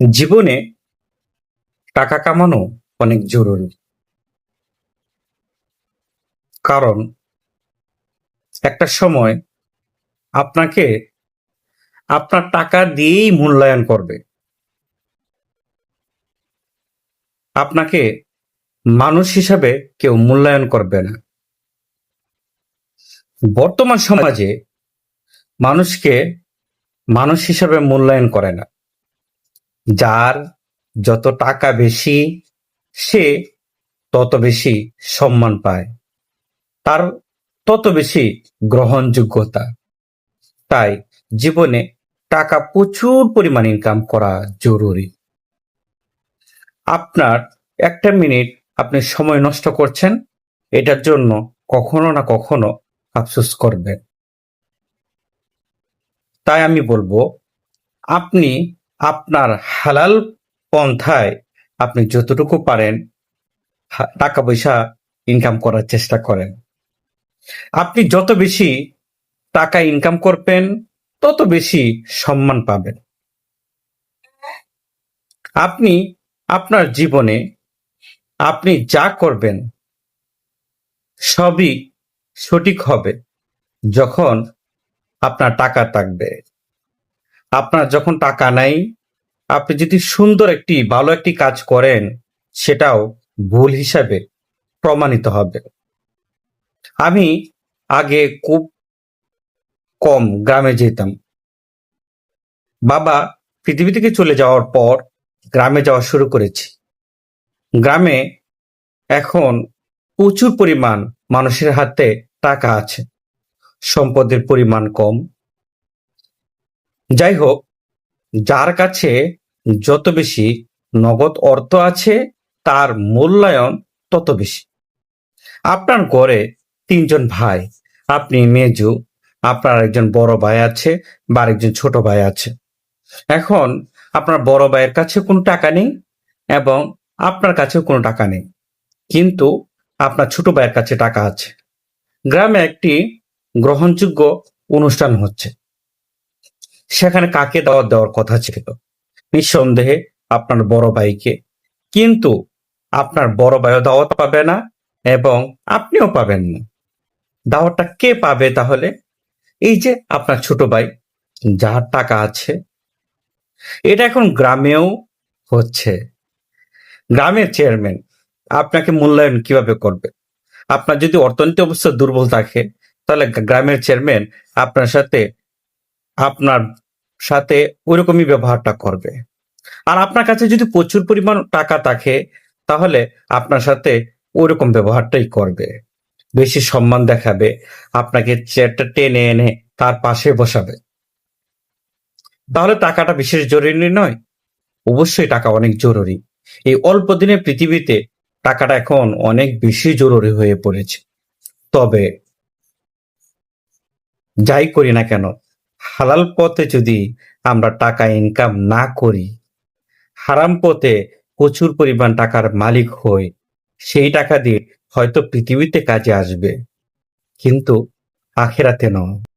জীবনে টাকা কামানো অনেক জরুরি। কারণ একটা সময় আপনাকে আপনার টাকা দিয়েই মূল্যায়ন করবে। আপনাকে মানুষ হিসাবে কেউ মূল্যায়ন করবে না। বর্তমান সমাজে মানুষকে মানুষ হিসাবে মূল্যায়ন করে না। যার যত টাকা বেশি, সে তত বেশি সম্মান পায়। তার তত বেশি গ্রহণযোগ্যতা। তাই জীবনে টাকা প্রচুর পরিমাণ ইনকাম করা জরুরি। আপনার একটা মিনিট আপনি সময় নষ্ট করছেন, এটার জন্য কখনো না কখনো আফসোস করবেন। তাই আমি বলব, আপনি আপনার হালাল পন্থায় আপনি যতটুকু পারেন টাকা পয়সা ইনকাম করার চেষ্টা করেন। আপনি যত বেশি টাকা ইনকাম করবেন, তত বেশি সম্মান পাবেন। আপনি আপনার জীবনে আপনি যা করবেন, সবই সঠিক হবে যখন আপনার টাকা থাকবে। আপনার যখন টাকা নাই, আপনি যদি সুন্দর একটি, ভালো একটি কাজ করেন, সেটাও ভুল হিসাবে প্রমাণিত হবে। আমি আগে খুব কম গ্রামে যেতাম। বাবা পৃথিবী থেকে চলে যাওয়ার পর গ্রামে যাওয়া শুরু করেছি। গ্রামে এখন প্রচুর পরিমাণ মানুষের হাতে টাকা আছে। সম্পদের পরিমাণ কম যাই হোক যার কাছে যত বেশি নগদ অর্থ আছে, তার মূল্যায়ন তত বেশি। আপনার ঘরে তিনজন ভাই, আপনি মেজু, আপনার একজন বড় ভাই আছে বা একজন ছোট ভাই আছে। এখন আপনার বড় ভাইয়ের কাছে কোনো টাকা নেই এবং আপনার কাছেও কোনো টাকা নেই। কিন্তু আপনার ছোট ভাইয়ের কাছে টাকা আছে। গ্রামে একটি গ্রহণযোগ্য অনুষ্ঠান হচ্ছে। সেখানে কাকে দাওয়াত দেওয়ার কথা ছিল? নিঃসন্দেহে আপনার বড় ভাইকে। কিন্তু আপনার বড় ভাইও দাওয়াত পাবে না এবং আপনিও পাবেন না। দাওয়াতটা কে পাবে তাহলে? এই যে আপনার ছোট ভাই, যার টাকা আছে, এটা এখন গ্রামেও হচ্ছে। গ্রামের চেয়ারম্যান, আপনাকে মূল্যায়ন কীভাবে করবে? আপনার যদি অর্থনৈতিক অবস্থা দুর্বল থাকে, তাহলে গ্রামের চেয়ারম্যান আপনার সাথে আপনার সাথে ওইরকমই ব্যবহারটা করবে। আর আপনার কাছে যদি প্রচুর পরিমাণ টাকা থাকে, তাহলে আপনার সাথে ওইরকম ব্যবহারটাই করবে। বেশি সম্মান দেখাবে, আপনাকে চেয়ারটা টেনে এনে তার পাশে বসাবে। তাহলে টাকাটা বিশেষ জরুরি নয়, অবশ্যই টাকা অনেক জরুরি। এই অল্প দিনের পৃথিবীতে টাকাটা এখন অনেক বেশি জরুরি হয়ে পড়েছে। তবে যাই করি না কেন হালাল পথে যদি আমরা টাকা ইনকাম না করি, হারাম পথে প্রচুর পরিমাণ টাকার মালিক হই, সেই টাকা দিয়ে হয়তো পৃথিবীতে কাজে আসবে। কিন্তু আখেরাতে নয়।